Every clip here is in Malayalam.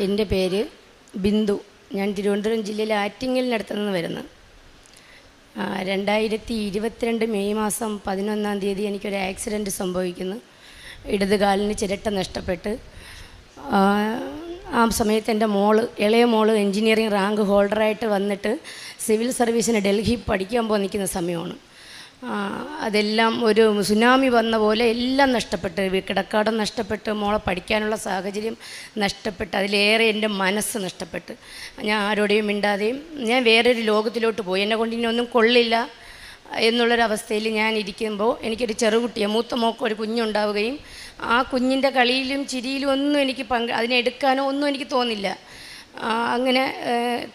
എന്റെ പേര് ബിന്ദു. ഞാൻ തിരുവനന്തപുരം ജില്ലയിലെ ആറ്റിങ്ങിൽ നടത്തുന്നു വരുന്നു. രണ്ടായിരത്തി ഇരുപത്തിരണ്ട് മെയ് മാസം പതിനൊന്നാം തീയതി എനിക്കൊരു ആക്സിഡന്റ് സംഭവിക്കുന്നു. ഇടത് കാലിന് ചിരട്ട നഷ്ടപ്പെട്ട്. ആ, സമയത്ത് എന്റെ മോൾ ഇളയ മോൾ എൻജിനീയറിംഗ് റാങ്ക് ഹോൾഡറായിട്ട് വന്നിട്ട് സിവിൽ സർവീസിന് ഡൽഹി പഠിക്കാൻ പോകാൻ നിൽക്കുന്ന സമയമാണ്. അതെല്ലാം ഒരു സുനാമി വന്ന പോലെ എല്ലാം നഷ്ടപ്പെട്ട് കിടക്കാടം നഷ്ടപ്പെട്ട് മോളെ പഠിക്കാനുള്ള സാഹചര്യം നഷ്ടപ്പെട്ട് അതിലേറെ എന്റെ മനസ്സ് നഷ്ടപ്പെട്ട്. ഞാൻ ആരോടെയും മിണ്ടാതെയും ഞാൻ വേറൊരു ലോകത്തിലോട്ട് പോയി. എന്നെ കൊണ്ട് ഇനി കൊള്ളില്ല എന്നുള്ളൊരവസ്ഥയിൽ ഞാൻ ഇരിക്കുമ്പോൾ എനിക്കൊരു ചെറുകുട്ടിയെ മൂത്ത മോക്ക് ഒരു കുഞ്ഞുണ്ടാവുകയും ആ കുഞ്ഞിന്റെ കളിയിലും ചിരിയിലും ഒന്നും എനിക്ക് പങ്ക് അതിനെടുക്കാനോ ഒന്നും എനിക്ക് തോന്നില്ല. അങ്ങനെ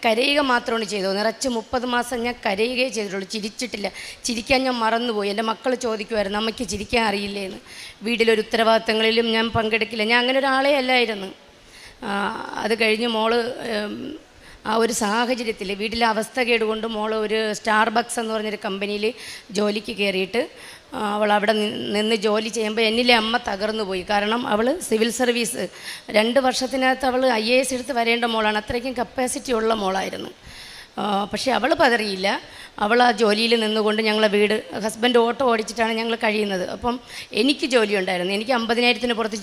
കരയുക മാത്രമാണ് ചെയ്തത്. നിറച്ച് മുപ്പത് മാസം ഞാൻ കരയുകയേ ചെയ്തിട്ടുള്ളൂ. ചിരിച്ചിട്ടില്ല. ചിരിക്കാൻ ഞാൻ മറന്നുപോയി. എന്റെ മക്കൾ ചോദിക്കുമായിരുന്നു അമ്മയ്ക്ക് ചിരിക്കാൻ അറിയില്ലേന്ന്? വീട്ടിലൊരു ഉത്തരവാദിത്തങ്ങളിലും ഞാൻ പങ്കെടുക്കില്ല. ഞാൻ അങ്ങനെ ഒരാളെ അല്ലായിരുന്നു. അത് കഴിഞ്ഞ് മോൾ ആ ഒരു സാഹചര്യത്തിൽ വീട്ടിലെ അവസ്ഥ കേടുകൊണ്ട് മോൾ ഒരു സ്റ്റാർബക്സ് എന്ന് പറഞ്ഞൊരു കമ്പനിയിൽ ജോലിക്ക് കയറിയിട്ട് അവൾ അവിടെ നിന്ന് ജോലി ചെയ്യുമ്പോൾ എന്നിലെ അമ്മ തകർന്നു പോയി. കാരണം അവൾ സിവിൽ സർവീസ് രണ്ട് വർഷത്തിനകത്ത് അവൾ ഐ എ എസ് എടുത്ത് വരേണ്ട മോളാണ്. അത്രയ്ക്കും കപ്പാസിറ്റി ഉള്ള മോളായിരുന്നു. പക്ഷേ അവൾ പതറിയില്ല. അവൾ ആ ജോലിയിൽ നിന്നുകൊണ്ട് ഞങ്ങളെ വീട് ഹസ്ബൻഡ് ഓട്ടോ ഓടിച്ചിട്ടാണ് ഞങ്ങൾ കഴിയുന്നത്. അപ്പം എനിക്ക് ജോലി ഉണ്ടായിരുന്നു. എനിക്ക് അമ്പതിനായിരത്തിന് പുറത്ത്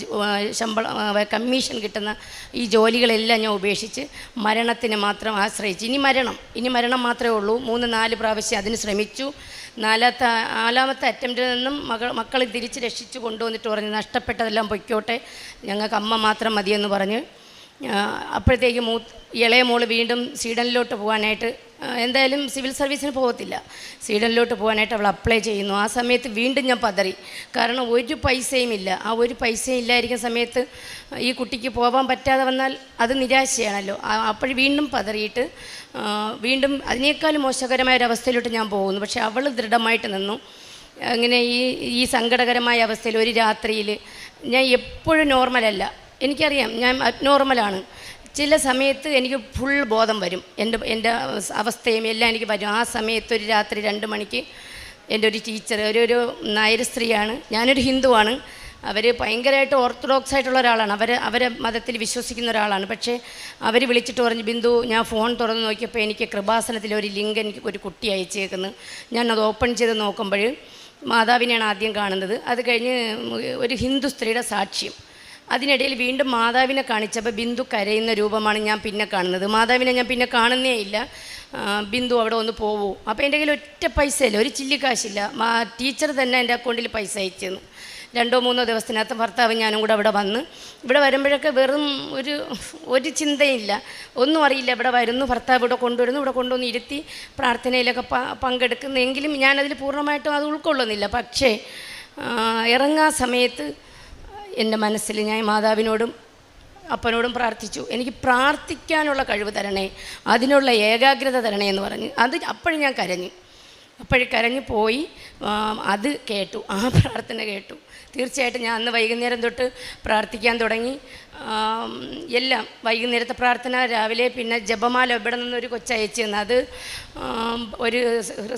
ശമ്പളം കമ്മീഷൻ കിട്ടുന്ന ഈ ജോലികളെല്ലാം ഞാൻ ഉപേക്ഷിച്ച് മരണത്തിന് മാത്രം ആശ്രയിച്ച്. ഇനി മരണം ഇനി മരണം മാത്രമേ ഉള്ളൂ. മൂന്ന് നാല് പ്രാവശ്യം അതിന് ശ്രമിച്ചു. നാലാത്ത നാലാമത്തെ അറ്റംപ്റ്റിൽ നിന്നും മകൾ മക്കളെ തിരിച്ച് രക്ഷിച്ചു കൊണ്ടുവന്നിട്ട് പറഞ്ഞു നഷ്ടപ്പെട്ടതെല്ലാം പൊയ്ക്കോട്ടെ ഞങ്ങൾക്ക് അമ്മ മാത്രം മതിയെന്ന് പറഞ്ഞ് അപ്പോഴത്തേക്ക് മൂ ഇളയ മോൾ വീണ്ടും സ്വീഡനിലോട്ട് പോകാനായിട്ട് എന്തായാലും സിവിൽ സർവീസിന് പോകത്തില്ല. സ്വീഡനിലോട്ട് പോകാനായിട്ട് അവൾ അപ്ലൈ ചെയ്യുന്നു. ആ സമയത്ത് വീണ്ടും ഞാൻ പതറി. കാരണം ഒരു പൈസയും ഇല്ല. ആ ഒരു പൈസയും ഇല്ലായിരിക്കുന്ന സമയത്ത് ഈ കുട്ടിക്ക് പോകാൻ പറ്റാതെ വന്നാൽ അത് നിരാശയാണല്ലോ. അപ്പോഴും വീണ്ടും പതറിയിട്ട് വീണ്ടും അതിനേക്കാളും മോശകരമായ ഒരു അവസ്ഥയിലോട്ട് ഞാൻ പോകുന്നു. പക്ഷേ അവൾ ദൃഢമായിട്ട് നിന്നു. അങ്ങനെ ഈ ഈ സങ്കടകരമായ അവസ്ഥയിൽ ഒരു രാത്രിയിൽ ഞാൻ എപ്പോഴും നോർമലല്ല എനിക്കറിയാം ഞാൻ അബ്നോർമലാണ് ചില സമയത്ത് എനിക്ക് ഫുൾ ബോധം വരും. എന്റെ എന്റെ അവസ്ഥയും എല്ലാം എനിക്ക് വരും ആ സമയത്ത് ഒരു രാത്രി രണ്ട് മണിക്ക് എന്റെ ഒരു ടീച്ചർ ഒരു ഒരു നായർ സ്ത്രീയാണ്. ഞാനൊരു ഹിന്ദുവാണ്. അവർ ഭയങ്കരമായിട്ട് ഓർത്തഡോക്സ് ആയിട്ടുള്ള ഒരാളാണ്. അവർ അവരെ മതത്തിൽ വിശ്വസിക്കുന്ന ഒരാളാണ്. പക്ഷേ അവർ വിളിച്ചിട്ട് പറഞ്ഞു ബിന്ദു ഞാൻ ഫോൺ തുറന്ന് നോക്കിയപ്പോൾ എനിക്ക് കൃപാസനത്തിൽ ഒരു ലിങ്ക് എനിക്ക് ഒരു കുട്ടി അയച്ചേക്കുന്നു. ഞാനത് ഓപ്പൺ ചെയ്ത് നോക്കുമ്പോൾ മാതാവിനെയാണ് ആദ്യം കാണുന്നത്. അത് കഴിഞ്ഞ് ഒരു ഹിന്ദു സ്ത്രീയുടെ സാക്ഷ്യം. അതിനിടയിൽ വീണ്ടും മാതാവിനെ കാണിച്ചപ്പോൾ ബിന്ദു കരയുന്ന രൂപമാണ് ഞാൻ പിന്നെ കാണുന്നത്. മാതാവിനെ ഞാൻ പിന്നെ കാണുന്നേ ഇല്ല. ബിന്ദു അവിടെ ഒന്ന് പോവൂ. അപ്പോൾ എന്റെ കയ്യിൽ ഒറ്റ പൈസ ഇല്ല ഒരു ചില്ലിക്കാശില്ല മാ ടീച്ചർ തന്നെ എന്റെ അക്കൗണ്ടിൽ പൈസ അയച്ചെന്ന് രണ്ടോ മൂന്നോ ദിവസത്തിനകത്ത് ഭർത്താവ് ഞാനും കൂടെ അവിടെ വന്ന് ഇവിടെ വരുമ്പോഴൊക്കെ വെറും ഒരു ഒരു ചിന്തയില്ല. ഒന്നും അറിയില്ല ഇവിടെ വരുന്നു ഭർത്താവ് ഇവിടെ കൊണ്ടുവരുന്നു ഇവിടെ കൊണ്ടുവന്ന് ഇരുത്തി പ്രാർത്ഥനയിലൊക്കെ പങ്കെടുക്കുന്നെങ്കിലും ഞാനതിൽ പൂർണമായിട്ടും അത് ഉൾക്കൊള്ളുന്നില്ല. പക്ഷേ ഇറങ്ങാ സമയത്ത് എന്റെ മനസ്സിൽ ഞാൻ മാതാവിനോടും അപ്പനോടും പ്രാർത്ഥിച്ചു. എനിക്ക് പ്രാർത്ഥിക്കാനുള്ള കഴിവ് തരണേ അതിനുള്ള ഏകാഗ്രത തരണേ എന്ന് പറഞ്ഞ് അത് അപ്പോഴും ഞാൻ കരഞ്ഞു. അപ്പോഴും കരഞ്ഞു പോയി അത് കേട്ടു ആ പ്രാർത്ഥന കേട്ടു. തീർച്ചയായിട്ടും ഞാൻ അന്ന് വൈകുന്നേരം തൊട്ട് പ്രാർത്ഥിക്കാൻ തുടങ്ങി. എല്ലാം വൈകുന്നേരത്തെ പ്രാർത്ഥന രാവിലെ പിന്നെ ജപമാല ഇവിടെ നിന്നൊരു കൊച്ചയച്ചു തന്നു അത് ഒരു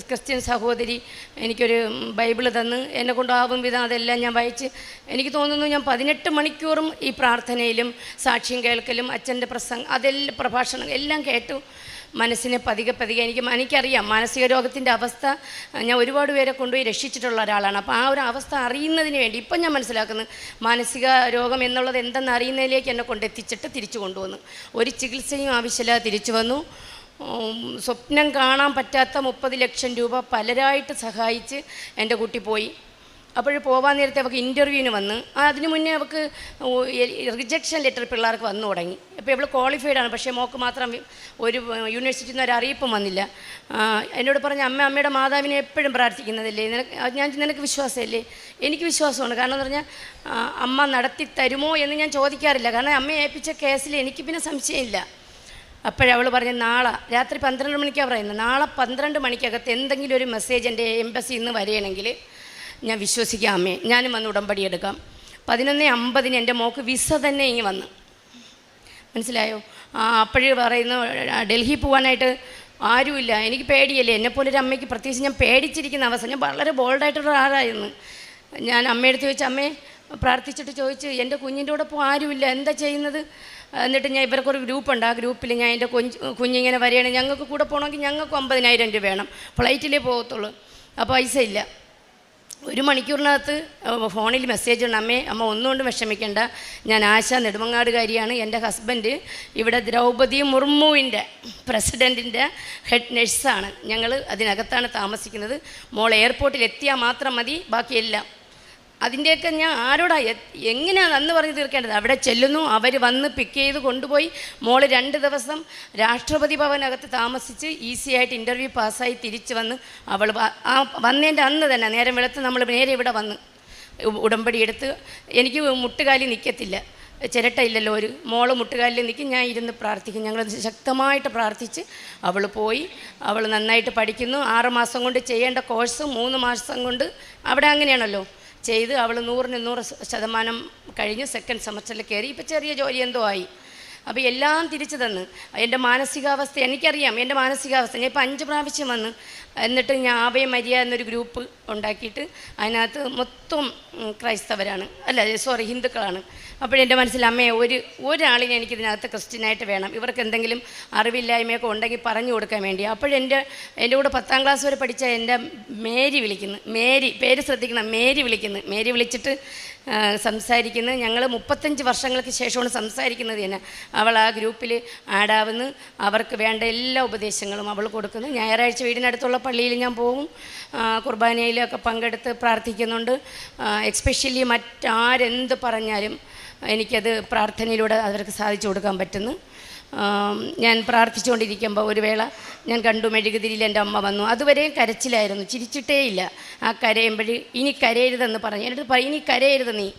ക്രിസ്ത്യൻ സഹോദരി എനിക്കൊരു ബൈബിൾ തന്ന്. എന്നെ കൊണ്ടാവും വിധം അതെല്ലാം ഞാൻ വായിച്ച്. എനിക്ക് തോന്നുന്നു ഞാൻ പതിനെട്ട് മണിക്കൂറും ഈ പ്രാർത്ഥനയിലും സാക്ഷ്യം കേൾക്കലും അച്ഛന്റെ പ്രസംഗം അതെല്ലാം പ്രഭാഷണം എല്ലാം കേട്ടു. മനസ്സിനെ പതിയെ പതിയെ എനിക്ക് എനിക്കറിയാം മാനസിക രോഗത്തിന്റെ അവസ്ഥ ഞാൻ ഒരുപാട് പേരെ കൊണ്ടുപോയി രക്ഷിച്ചിട്ടുള്ള ഒരാളാണ്. അപ്പോൾ ആ ഒരു അവസ്ഥ അറിയുന്നതിന് വേണ്ടി ഇപ്പം ഞാൻ മനസ്സിലാക്കുന്നു മാനസിക രോഗം എന്നുള്ളത് എന്തെന്ന് അറിയുന്നതിലേക്ക് എന്നെ കൊണ്ടെത്തിച്ചിട്ട് തിരിച്ചു കൊണ്ടുവന്നു. ഒരു ചികിത്സയും ആവശ്യമില്ല തിരിച്ചു വന്നു. സ്വപ്നം കാണാൻ പറ്റാത്ത മുപ്പത് ലക്ഷം രൂപ പലരായിട്ട് സഹായിച്ച് എന്റെ കുട്ടി പോയി. അപ്പോൾ പോകാൻ നേരത്തെ അവൾക്ക് ഇന്റർവ്യൂവിന് വന്ന് അതിനു മുന്നേ അവൾക്ക് റിജക്ഷൻ ലെറ്റർ പിള്ളേർക്ക് വന്നു തുടങ്ങി. അപ്പോൾ ഇവൾ ക്വാളിഫൈഡ് ആണ് പക്ഷേ മോക്ക് മാത്രം ഒരു യൂണിവേഴ്സിറ്റിയിൽ നിന്ന് ഒരു അറിയിപ്പും വന്നില്ല. എന്നോട് പറഞ്ഞ അമ്മ അമ്മയുടെ മാതാവിനെ എപ്പോഴും പ്രാർത്ഥിക്കുന്നതല്ലേ? നിനക്ക് ഞാൻ നിനക്ക് വിശ്വാസമല്ലേ? എനിക്ക് വിശ്വാസമാണ്. കാരണം എന്ന് പറഞ്ഞാൽ അമ്മ നടത്തി തരുമോ എന്ന് ഞാൻ ചോദിക്കാറില്ല. കാരണം അമ്മയെ ഏൽപ്പിച്ച കേസിൽ എനിക്ക് പിന്നെ സംശയമില്ല. അപ്പോഴവൾ പറഞ്ഞു നാളെ രാത്രി പന്ത്രണ്ട് മണിക്കാണ് പറയുന്നത്. നാളെ പന്ത്രണ്ട് മണിക്കകത്ത് എന്തെങ്കിലും ഒരു മെസ്സേജ് എന്റെ എംബസിന്ന് നിന്ന് വരികയാണെങ്കിൽ ഞാൻ വിശ്വസിക്കാം അമ്മേ ഞാനും വന്ന് ഉടമ്പടി എടുക്കാം. പതിനൊന്ന് അമ്പതിന് എന്റെ മോക്ക് വിസ തന്നെ ഇങ്ങ് വന്ന്. മനസ്സിലായോ? അപ്പോഴേ പറയുന്നു ഡൽഹി പോകാനായിട്ട് ആരുമില്ല. എനിക്ക് പേടിയല്ലേ. എന്നെപ്പോലെ ഒരു അമ്മയ്ക്ക് പ്രത്യേകിച്ച് ഞാൻ പേടിച്ചിരിക്കുന്ന അവസ്ഥ. ഞാൻ വളരെ ബോൾഡായിട്ടുള്ള ആളായിരുന്നു ഞാൻ അമ്മയെടുത്ത് ചോദിച്ചു അമ്മേ പ്രാർത്ഥിച്ചിട്ട് ചോദിച്ചു എന്റെ കുഞ്ഞിന്റെ കൂടെ ഇപ്പോൾ ആരുമില്ല. എന്താ ചെയ്യുന്നത്? എന്നിട്ട് ഞാൻ ഇവർക്ക് ഒരു ഗ്രൂപ്പുണ്ട് ആ ഗ്രൂപ്പിൽ ഞാൻ എന്റെ കുഞ്ഞ് കുഞ്ഞിങ്ങനെ വരികയാണെങ്കിൽ ഞങ്ങൾക്ക് കൂടെ പോകണമെങ്കിൽ ഞങ്ങൾക്ക് ഒമ്പതിനായിരം രൂപ വേണം. ഫ്ലൈറ്റിലേ പോകത്തുള്ളൂ. അപ്പോൾ പൈസ ഇല്ല. ഒരു മണിക്കൂറിനകത്ത് ഫോണിൽ മെസ്സേജ് ഉണ്ട്. അമ്മേ അമ്മ ഒന്നുകൊണ്ടും വിഷമിക്കേണ്ട. ഞാൻ ആശ നെടുമങ്ങാടുകാരിയാണ്. എന്റെ ഹസ്ബൻഡ് ഇവിടെ ദ്രൗപദി മുർമുവിന്റെ പ്രസിഡന്റിന്റെ ഹെഡ് നഴ്സാണ് ഞങ്ങൾ അതിനകത്താണ് താമസിക്കുന്നത്. മോൾ എയർപോർട്ടിൽ എത്തിയാൽ മാത്രം മതി. ബാക്കിയെല്ലാം അതിന്റെയൊക്കെ ഞാൻ ആരോടാ എങ്ങനെയാണ് അന്ന് പറഞ്ഞു തീർക്കേണ്ടത്? അവിടെ ചെല്ലുന്നു അവർ വന്ന് പിക്ക് ചെയ്ത് കൊണ്ടുപോയി. മോൾ രണ്ട് ദിവസം രാഷ്ട്രപതി ഭവനകത്ത് താമസിച്ച് ഈസി ആയിട്ട് ഇന്റർവ്യൂ പാസ്സായി തിരിച്ച് വന്ന് അവൾ ആ വന്നതിന്റെ അന്ന് തന്നെ നേരം വെളുത്ത് നമ്മൾ നേരെ ഇവിടെ വന്ന് ഉടമ്പടി എടുത്ത്. എനിക്ക് മുട്ടുകാലി നിൽക്കത്തില്ല ചിരട്ടയില്ലല്ലോ ഒരു. മോൾ മുട്ടുകാലിൽ നിൽക്കും ഞാൻ ഇരുന്ന് പ്രാർത്ഥിക്കും. ഞങ്ങൾ ശക്തമായിട്ട് പ്രാർത്ഥിച്ച് അവൾ പോയി. അവൾ നന്നായിട്ട് പഠിക്കുന്നു. ആറ് മാസം കൊണ്ട് ചെയ്യേണ്ട കോഴ്സ് മൂന്ന് മാസം കൊണ്ട് അവിടെ അങ്ങനെയാണല്ലോ. ചെയ്ത് അവൾ നൂറിന് നൂറ് ശതമാനം കഴിഞ്ഞ് സെക്കൻഡ് സെമസ്റ്ററിൽ കയറി ഇപ്പോൾ ചെറിയ ജോലി എന്തോ ആയി. അപ്പോൾ എല്ലാം തിരിച്ചു തന്ന്. എന്റെ മാനസികാവസ്ഥ എനിക്കറിയാം. എന്റെ മാനസികാവസ്ഥ. ഞാൻ ഇപ്പോൾ അഞ്ച് പ്രാവശ്യം വന്ന് എന്നിട്ട് ആവയ മരിയ എന്നൊരു ഗ്രൂപ്പ് ഉണ്ടാക്കിയിട്ട് അതിനകത്ത് മൊത്തം ക്രൈസ്തവരാണ്. അല്ല സോറി ഹിന്ദുക്കളാണ്. അപ്പോഴെന്റെ മനസ്സിൽ അമ്മയെ ഒരു ഒരാളിനെ എനിക്കിതിനകത്ത് ക്രിസ്ത്യനായിട്ട് വേണം. ഇവർക്ക് എന്തെങ്കിലും അറിവില്ലായ്മയൊക്കെ ഉണ്ടെങ്കിൽ പറഞ്ഞു കൊടുക്കാൻ വേണ്ടി. അപ്പോഴെന്റെ എന്റെ കൂടെ പത്താം ക്ലാസ് വരെ പഠിച്ച എന്റെ മേരി വിളിക്കുന്നു. മേരി പേര് ശ്രദ്ധിക്കണം. മേരി വിളിക്കുന്നു. മേരി വിളിച്ചിട്ട് ആ, സംസാരിക്കുന്നു. ഞങ്ങൾ മുപ്പത്തഞ്ച് വർഷങ്ങൾക്ക് ശേഷമാണ് സംസാരിക്കുന്നത് തന്നെ. അവൾ ആ ഗ്രൂപ്പിൽ ആഡാവുന്നു അവർക്ക് വേണ്ട എല്ലാ ഉപദേശങ്ങളും അവൾ കൊടുക്കുന്നു. ഞായറാഴ്ച വീടിനടുത്തുള്ള പള്ളിയിൽ ഞാൻ പോകും. കുർബാനയിലൊക്കെ പങ്കെടുത്ത് പ്രാർത്ഥിക്കുന്നുണ്ട്. എക്സ്പെഷ്യലി മറ്റാരെന്ത് പറഞ്ഞാലും എനിക്കത് പ്രാർത്ഥനയിലൂടെ അവർക്ക് സാധിച്ചു കൊടുക്കാൻ പറ്റുന്നു. ഞാൻ പ്രാർത്ഥിച്ചുകൊണ്ടിരിക്കുമ്പോൾ ഒരു വേള ഞാൻ കണ്ടു മെഴുകുതിരിയിൽ എന്റെ അമ്മ വന്നു. അതുവരെയും കരച്ചിലായിരുന്നു ചിരിച്ചിട്ടേയില്ല ആ കരയുമ്പോൾ ഇനി കരയരുതെന്ന് പറഞ്ഞു. എന്നിട്ട് പറയും ഇനി കരയരുത് നീ.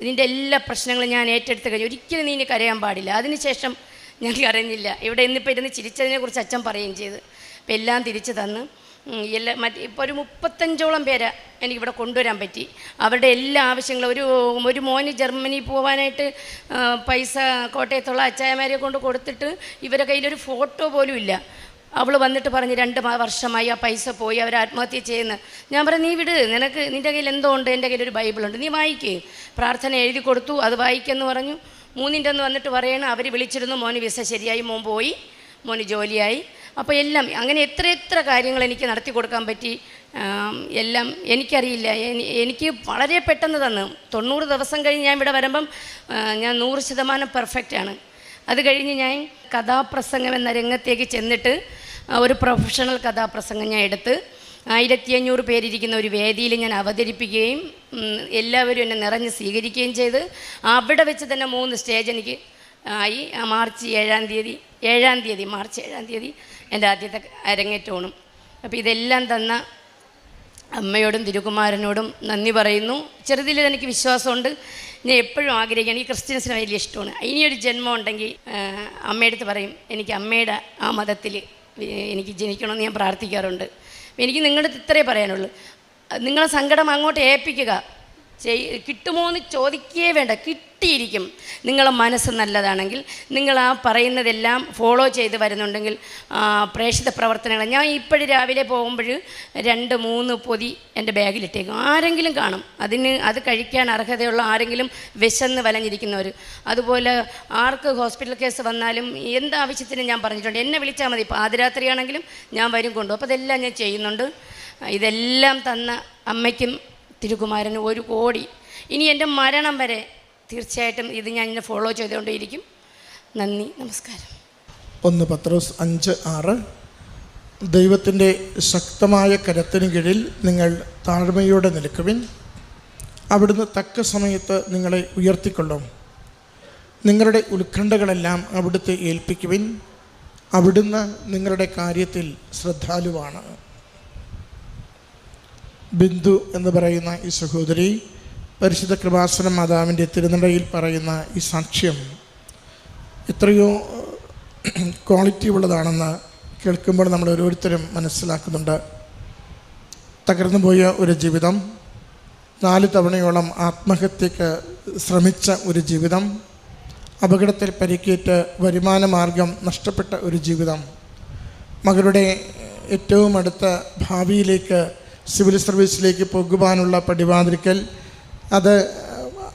ഇതിന്റെ എല്ലാ പ്രശ്നങ്ങളും ഞാൻ ഏറ്റെടുത്ത് കഴിഞ്ഞു. ഒരിക്കലും നീ ഇനി കരയാൻ പാടില്ല. അതിനുശേഷം ഞാൻ കരഞ്ഞില്ല. ഇവിടെ ഇന്നിപ്പോൾ ഇരുന്ന് ചിരിച്ചതിനെക്കുറിച്ച് അച്ഛൻ പറയുകയും ചെയ്ത്. അപ്പം എല്ലാം തിരിച്ചു തന്ന്. എല്ലാ മറ്റ് ഇപ്പോൾ ഒരു മുപ്പത്തഞ്ചോളം പേരെ എനിക്കിവിടെ കൊണ്ടുവരാൻ പറ്റി. അവരുടെ എല്ലാ ആവശ്യങ്ങളും ഒരു ഒരു മോന് ജർമ്മനി പോകാനായിട്ട് പൈസ കോട്ടയത്തുള്ള അച്ചായമാരെ കൊണ്ട് കൊടുത്തിട്ട് ഇവരുടെ കയ്യിലൊരു ഫോട്ടോ പോലും ഇല്ല. അവൾ വന്നിട്ട് പറഞ്ഞ് രണ്ട് വർഷമായി ആ പൈസ പോയി അവർ ആത്മഹത്യ ചെയ്യുന്ന. ഞാൻ പറഞ്ഞു നീ വിട് നിനക്ക് നിന്റെ കയ്യിൽ എന്തോ ഉണ്ട്? എന്റെ കയ്യിൽ ഒരു ബൈബിളുണ്ട് നീ വായിക്ക്. പ്രാർത്ഥന എഴുതി കൊടുത്തു അത് വായിക്കെന്ന് പറഞ്ഞു. മൂന്നിന്റെ ഒന്ന് വന്നിട്ട് പറയണം അവർ വിളിച്ചിരുന്നു മോന് വിസ ശരിയായി മോൻ പോയി മോന് ജോലിയായി. അപ്പോൾ എല്ലാം അങ്ങനെ എത്ര എത്ര കാര്യങ്ങൾ എനിക്ക് നടത്തി കൊടുക്കാൻ പറ്റി? എല്ലാം എനിക്കറിയില്ല. എനിക്ക് വളരെ പെട്ടെന്ന് തന്നു. തൊണ്ണൂറ് ദിവസം കഴിഞ്ഞ് ഞാൻ ഇവിടെ വരുമ്പം ഞാൻ നൂറ് ശതമാനം പെർഫെക്റ്റാണ് അത് കഴിഞ്ഞ് ഞാൻ കഥാപ്രസംഗം എന്ന രംഗത്തേക്ക് ചെന്നിട്ട് ഒരു പ്രൊഫഷണൽ കഥാപ്രസംഗം ഞാൻ എടുത്ത് ആയിരത്തി അഞ്ഞൂറ് പേരിരിക്കുന്ന ഒരു വേദിയിൽ ഞാൻ അവതരിപ്പിക്കുകയും എല്ലാവരും എന്നെ നിറഞ്ഞ് സ്വീകരിക്കുകയും ചെയ്ത് അവിടെ വെച്ച് തന്നെ മൂന്ന് സ്റ്റേജ് എനിക്ക് ആയി. മാർച്ച് ഏഴാം തീയതി ഏഴാം തീയതി മാർച്ച് ഏഴാം തീയതി എന്റെ ആദ്യത്തെ അരങ്ങേറ്റമാണ്. അപ്പോൾ ഇതെല്ലാം തന്ന അമ്മയോടും തിരുകുമാരനോടും നന്ദി പറയുന്നു. ചെറുതിൽ എനിക്ക് വിശ്വാസമുണ്ട്. ഞാൻ എപ്പോഴും ആഗ്രഹിക്കുകയാണ്. ഈ ക്രിസ്ത്യൻസിന് വലിയ ഇഷ്ടമാണ്. ഇനിയൊരു ജന്മം ഉണ്ടെങ്കിൽ അമ്മയടുത്ത് പറയും എനിക്ക് അമ്മയുടെ ആ മതത്തിൽ എനിക്ക് ജനിക്കണമെന്ന് ഞാൻ പ്രാർത്ഥിക്കാറുണ്ട്. എനിക്ക് നിങ്ങളുടെ ഇത്രേ പറയാനുള്ളൂ. നിങ്ങളെ സങ്കടം അങ്ങോട്ട് ഏൽപ്പിക്കുക. ചെയ് കിട്ടുമോ എന്ന് ചോദിക്കേ വേണ്ട. കിട്ടിയിരിക്കും. നിങ്ങളെ മനസ്സ് നല്ലതാണെങ്കിൽ നിങ്ങൾ ആ പറയുന്നതെല്ലാം ഫോളോ ചെയ്ത് വരുന്നുണ്ടെങ്കിൽ പ്രേക്ഷിത പ്രവർത്തനങ്ങൾ. ഞാൻ ഇപ്പോഴും രാവിലെ പോകുമ്പോൾ രണ്ട് മൂന്ന് പൊതി എന്റെ ബാഗിലിട്ടേക്കും. ആരെങ്കിലും കാണും. അതിന് അത് കഴിക്കാൻ അർഹതയുള്ള ആരെങ്കിലും വിശന്ന് വലഞ്ഞിരിക്കുന്നവർ അതുപോലെ ആർക്ക് ഹോസ്പിറ്റൽ കേസ് വന്നാലും എന്താവശ്യത്തിന് ഞാൻ പറഞ്ഞിട്ടുണ്ട്. എന്നെ വിളിച്ചാൽ മതി. പാതിരാത്രിയാണെങ്കിലും ഞാൻ വരും കൊണ്ടു അപ്പോൾ അതെല്ലാം ഞാൻ ചെയ്യുന്നുണ്ട്. ഇതെല്ലാം തന്ന അമ്മയ്ക്കും തിരുകുമാരന് ഒരു കോടി. ഇനി എന്റെ മരണം വരെ തീർച്ചയായിട്ടും ഇത് ഞാൻ ഇങ്ങനെ ഫോളോ ചെയ്തുകൊണ്ടേയിരിക്കും. നന്ദി നമസ്കാരം. ഒന്ന് പത്രോസ് അഞ്ച് ആറ്. ദൈവത്തിന്റെ ശക്തമായ കരത്തിന് കീഴിൽ നിങ്ങൾ താഴ്മയോടെ നിൽക്കുവിൻ. അവിടുന്ന് തക്ക സമയത്ത് നിങ്ങളെ ഉയർത്തിക്കൊള്ളും. നിങ്ങളുടെ ഉത്കണ്ഠകളെല്ലാം അവിടുത്തെ ഏൽപ്പിക്കുവിൻ. അവിടുന്ന് നിങ്ങളുടെ കാര്യത്തിൽ ശ്രദ്ധാലുവാണ്. ബിന്ദു എന്ന് പറയുന്ന ഈ സഹോദരി പരിശുദ്ധ കൃപാസന മാതാവിന്റെ തിരുനടയിൽ പറയുന്ന ഈ സാക്ഷ്യം എത്രയോ ക്വാളിറ്റി ഉള്ളതാണെന്ന് കേൾക്കുമ്പോൾ നമ്മൾ ഓരോരുത്തരും മനസ്സിലാക്കുന്നുണ്ട്. തകർന്നു പോയ ഒരു ജീവിതം നാല് തവണയോളം ആത്മഹത്യക്ക് ശ്രമിച്ച ഒരു ജീവിതം അപകടത്തിൽ പരിക്കേറ്റ് വരുമാന മാർഗം നഷ്ടപ്പെട്ട ഒരു ജീവിതം മകളുടെ ഏറ്റവും അടുത്ത ഭാവിയിലേക്ക് സിവിൽ സർവീസിലേക്ക് പോകുവാനുള്ള പടിവാതിരിക്കൽ അത്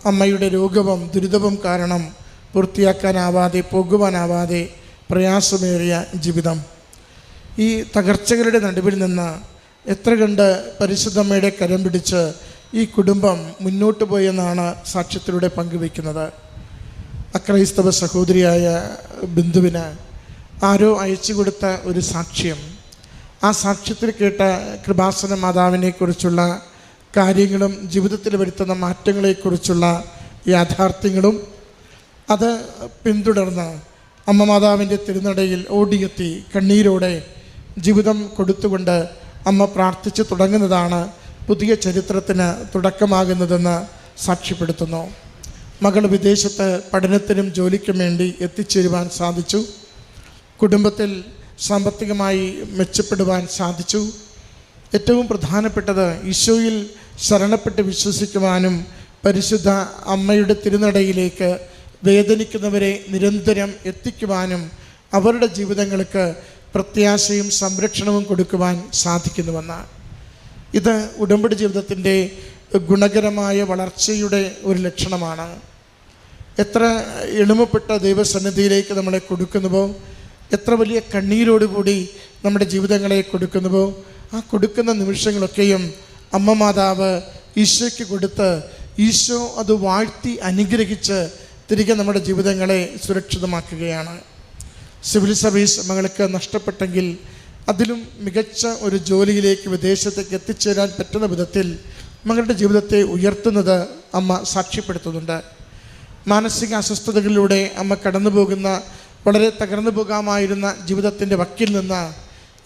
അമ്മയുടെ രോഗവും ദുരിതവും കാരണം പൂർത്തിയാക്കാനാവാതെ പോകുവാനാവാതെ പ്രയാസമേറിയ ജീവിതം. ഈ തകർച്ചകളുടെ നടുവിൽ നിന്ന് എത്ര കണ്ട് പരിശുദ്ധമ്മയുടെ കരം പിടിച്ച് ഈ കുടുംബം മുന്നോട്ട് പോയെന്നാണ് സാക്ഷ്യത്തിലൂടെ പങ്കുവയ്ക്കുന്നത്. അക്രൈസ്തവ സഹോദരിയായ ബിന്ദുവിന് ആരോ അയച്ചു കൊടുത്ത ഒരു സാക്ഷ്യം ആ സാക്ഷ്യത്തിൽ കേട്ട കൃപാസന മാതാവിനെക്കുറിച്ചുള്ള കാര്യങ്ങളും ജീവിതത്തിൽ വരുത്തുന്ന മാറ്റങ്ങളെക്കുറിച്ചുള്ള യാഥാർത്ഥ്യങ്ങളും അത് പിന്തുടർന്ന് അമ്മ മാതാവിന്റെ തിരുനടയിൽ ഓടിയെത്തി കണ്ണീരോടെ ജീവിതം കൊടുത്തുകൊണ്ട് അമ്മ പ്രാർത്ഥിച്ചു തുടങ്ങുന്നതാണ് പുതിയ ചരിത്രത്തിന് തുടക്കമാകുന്നതെന്ന് സാക്ഷ്യപ്പെടുത്തുന്നു. മകൾ വിദേശത്ത് പഠനത്തിനും ജോലിക്കും വേണ്ടി എത്തിച്ചേരുവാൻ സാധിച്ചു. കുടുംബത്തിൽ സാമ്പത്തികമായി മെച്ചപ്പെടുവാൻ സാധിച്ചു. ഏറ്റവും പ്രധാനപ്പെട്ടത് ഈശോയിൽ ശരണപ്പെട്ട് വിശ്വസിക്കുവാനും പരിശുദ്ധ അമ്മയുടെ തിരുനടയിലേക്ക് വേദനിക്കുന്നവരെ നിരന്തരം എത്തിക്കുവാനും അവരുടെ ജീവിതങ്ങൾക്ക് പ്രത്യാശയും സംരക്ഷണവും കൊടുക്കുവാൻ സാധിക്കുന്നുവെന്ന് ഇത് ഉടമ്പടി ജീവിതത്തിന്റെ ഗുണകരമായ വളർച്ചയുടെ ഒരു ലക്ഷണമാണ്. എത്ര എളിമപ്പെട്ട ദൈവസന്നിധിയിലേക്ക് നമ്മളെ കൊടുക്കുന്നുവോ എത്ര വലിയ കണ്ണീരോടുകൂടി നമ്മുടെ ജീവിതങ്ങളെ കൊടുക്കുന്നുവോ? ആ കൊടുക്കുന്ന നിമിഷങ്ങളൊക്കെയും അമ്മ മാതാവ് ഈശോയ്ക്ക് കൊടുത്ത് ഈശോ അത് വാഴ്ത്തി അനുഗ്രഹിച്ച് തിരികെ നമ്മുടെ ജീവിതങ്ങളെ സുരക്ഷിതമാക്കുകയാണ്. സിവിൽ സർവീസ് മകൾക്ക് നഷ്ടപ്പെട്ടെങ്കിൽ അതിലും മികച്ച ഒരു ജോലിയിലേക്ക് വിദേശത്തേക്ക് എത്തിച്ചേരാൻ പറ്റുന്ന വിധത്തിൽ മകളുടെ ജീവിതത്തെ ഉയർത്തുന്നത് അമ്മ സാക്ഷ്യപ്പെടുത്തുന്നുണ്ട്. മാനസിക അസ്വസ്ഥതകളിലൂടെ അമ്മ കടന്നു പോകുന്ന വളരെ തകർന്നു പോകാമായിരുന്ന ജീവിതത്തിന്റെ വക്കിൽ നിന്ന്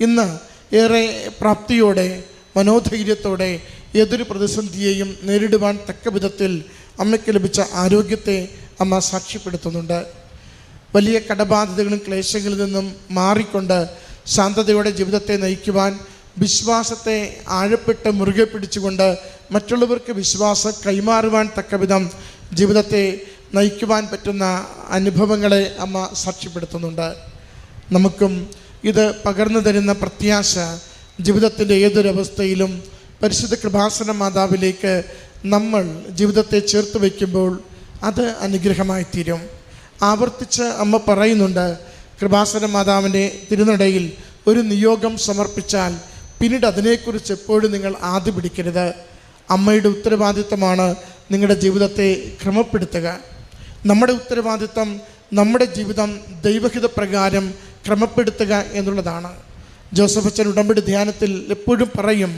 ഇന്ന് ഏറെ പ്രാപ്തിയോടെ മനോധൈര്യത്തോടെ ഏതൊരു പ്രതിസന്ധിയെയും നേരിടുവാൻ തക്ക വിധത്തിൽ അമ്മയ്ക്ക് ലഭിച്ച ആരോഗ്യത്തെ അമ്മ സാക്ഷ്യപ്പെടുത്തുന്നുണ്ട്. വലിയ കടബാധ്യതകളും ക്ലേശങ്ങളിൽ നിന്നും മാറിക്കൊണ്ട് ശാന്തതയോടെ ജീവിതത്തെ നയിക്കുവാൻ വിശ്വാസത്തെ ആഴപ്പെട്ട് മുറുകെ പിടിച്ചുകൊണ്ട് മറ്റുള്ളവർക്ക് വിശ്വാസം കൈമാറുവാൻ തക്കവിധം ജീവിതത്തെ നയിക്കുവാൻ പറ്റുന്ന അനുഭവങ്ങളെ അമ്മ സാക്ഷ്യപ്പെടുത്തുന്നുണ്ട്. നമുക്കും ഇത് പകർന്നു തരുന്ന പ്രത്യാശ ജീവിതത്തിന്റെ ഏതൊരവസ്ഥയിലും പരിശുദ്ധ കൃപാസന മാതാവിലേക്ക് നമ്മൾ ജീവിതത്തെ ചേർത്ത് വയ്ക്കുമ്പോൾ അത് അനുഗ്രഹമായി തീരും. ആവർത്തിച്ച് അമ്മ പറയുന്നുണ്ട് കൃപാസന മാതാവിന്റെ തിരുനടയിൽ ഒരു നിയോഗം സമർപ്പിച്ചാൽ പിന്നീട് അതിനെക്കുറിച്ച് എപ്പോഴും നിങ്ങൾ ആദ്യ പിടിക്കരുത് അമ്മയുടെ ഉത്തരവാദിത്തമാണ് നിങ്ങളുടെ ജീവിതത്തെ ക്രമപ്പെടുത്തുക. നമ്മുടെ ഉത്തരവാദിത്വം നമ്മുടെ ജീവിതം ദൈവഹിത പ്രകാരം ക്രമപ്പെടുത്തുക എന്നുള്ളതാണ്. ജോസഫ് അച്ഛൻ ഉടമ്പടി ധ്യാനത്തിൽ എപ്പോഴും പറയും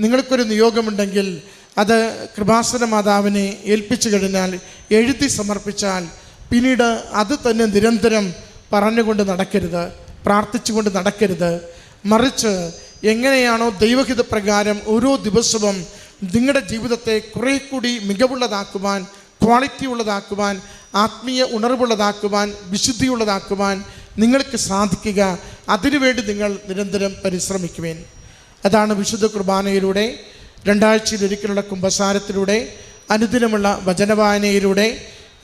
നിങ്ങൾക്കൊരു നിയോഗമുണ്ടെങ്കിൽ അത് കൃപാസന മാതാവിനെ ഏൽപ്പിച്ചു കഴിഞ്ഞാൽ എഴുതി സമർപ്പിച്ചാൽ പിന്നീട് അത് തന്നെ നിരന്തരം പറഞ്ഞുകൊണ്ട് നടക്കരുത് പ്രാർത്ഥിച്ചുകൊണ്ട് നടക്കരുത്. മറിച്ച് എങ്ങനെയാണോ ദൈവഹിത പ്രകാരം ഓരോ ദിവസവും നിങ്ങളുടെ ജീവിതത്തെ കുറേ കൂടി മികവുള്ളതാക്കുവാൻ ക്വാളിറ്റി ഉള്ളതാക്കുവാൻ ആത്മീയ ഉണർവുള്ളതാക്കുവാൻ വിശുദ്ധിയുള്ളതാക്കുവാൻ നിങ്ങൾക്ക് സാധിക്കുക. അതിനുവേണ്ടി നിങ്ങൾ നിരന്തരം പരിശ്രമിക്കുവേൻ. അതാണ് വിശുദ്ധ കുർബാനയിലൂടെ രണ്ടാഴ്ചയിലൊരിക്കലുള്ള കുംഭസാരത്തിലൂടെ അനുദിനമുള്ള വചനവായനയിലൂടെ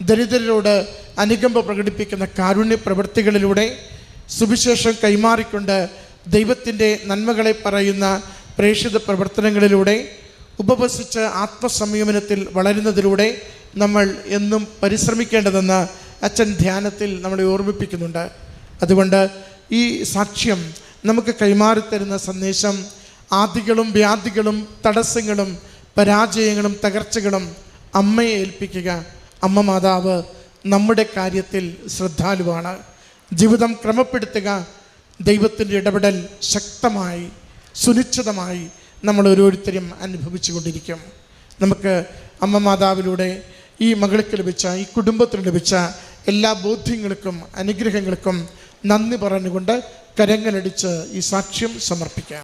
ദരിദ്രരോട് അനുകമ്പ പ്രകടിപ്പിക്കുന്ന കാരുണ്യ പ്രവൃത്തികളിലൂടെ സുവിശേഷം കൈമാറിക്കൊണ്ട് ദൈവത്തിന്റെ നന്മകളെ പറയുന്ന പ്രേക്ഷിത പ്രവർത്തനങ്ങളിലൂടെ ഉപവസിച്ച് ആത്മസംയമനത്തിൽ വളരുന്നതിലൂടെ നമ്മൾ എന്നും പരിശ്രമിക്കേണ്ടതെന്ന് അച്ഛൻ ധ്യാനത്തിൽ നമ്മളെ ഓർമ്മിപ്പിക്കുന്നുണ്ട്. അതുകൊണ്ട് ഈ സാക്ഷ്യം നമുക്ക് കൈമാറിത്തരുന്ന സന്ദേശം ആദികളും വ്യാധികളും തടസ്സങ്ങളും പരാജയങ്ങളും തകർച്ചകളും അമ്മയെ ഏൽപ്പിക്കുക. അമ്മ മാതാവ് നമ്മുടെ കാര്യത്തിൽ ശ്രദ്ധാലുവാണ്. ജീവിതം ക്രമപ്പെടുത്തുക ദൈവത്തിന്റെ ഇടപെടൽ ശക്തമായി സുനിശ്ചിതമായി നമ്മൾ ഓരോരുത്തരും അനുഭവിച്ചു കൊണ്ടിരിക്കും നമുക്ക് അമ്മ മാതാവിലൂടെ ഈ മകൾക്ക് ലഭിച്ച ഈ കുടുംബത്തിന് ലഭിച്ച എല്ലാ ബോധ്യങ്ങൾക്കും അനുഗ്രഹങ്ങൾക്കും നന്ദി പറഞ്ഞുകൊണ്ട് കരങ്ങളടിച്ച് ഈ സാക്ഷ്യം സമർപ്പിക്കാം.